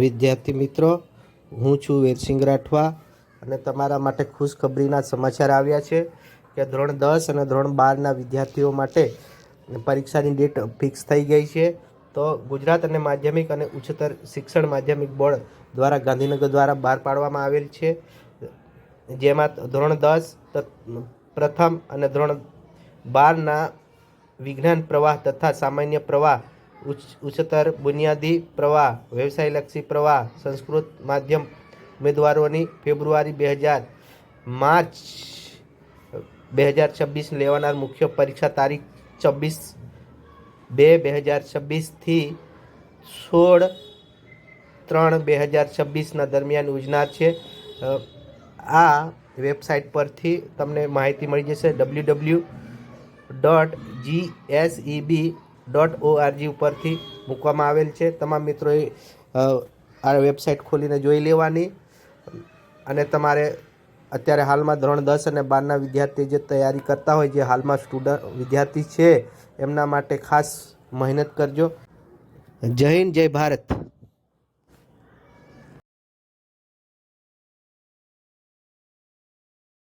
વિદ્યાર્થી મિત્રો, હું છું વીરસિંહ રાઠવા અને તમારા માટે ખુશખબરીના સમાચાર આવ્યા છે કે ધોરણ દસ અને ધોરણ બારના વિદ્યાર્થીઓ માટે પરીક્ષાની ડેટ ફિક્સ થઈ ગઈ છે. તો ગુજરાત અને માધ્યમિક અને ઉચ્ચતર શિક્ષણ માધ્યમિક બોર્ડ દ્વારા ગાંધીનગર દ્વારા બહાર પાડવામાં આવેલ છે. જેમાં ધોરણ દસ પ્રથમ અને ધોરણ બારના વિજ્ઞાન પ્રવાહ તથા સામાન્ય પ્રવાહ ઉચ્ચતર બુનિયાદી પ્રવાહ, વ્યવસાયલક્ષી પ્રવાહ, સંસ્કૃત માધ્યમ ઉમેદવારોની ફેબ્રુઆરી બે હજાર માર્ચ, બે હજાર છવ્વીસ લેવાનાર મુખ્ય પરીક્ષા તારીખ છવ્વીસ બે બે હજાર છવ્વીસથી સોળ ત્રણ બે હજાર છવ્વીસના દરમિયાન યોજનાર છે. આ વેબસાઇટ પરથી તમને માહિતી મળી જશે. W W dot B dot ORG ઉપરથી મૂકવામાં આવેલ છે. તમામ મિત્રોએ આ વેબસાઇટ ખોલીને જોઈ લેવાની. અને તમારે અત્યારે હાલમાં ધોરણ દસ અને બારના વિદ્યાર્થી જે તૈયારી કરતા હોય, જે હાલમાં સ્ટુડન્ટ વિદ્યાર્થી છે, એમના માટે ખાસ મહેનત કરજો. જય હિન્દ, જય ભારત.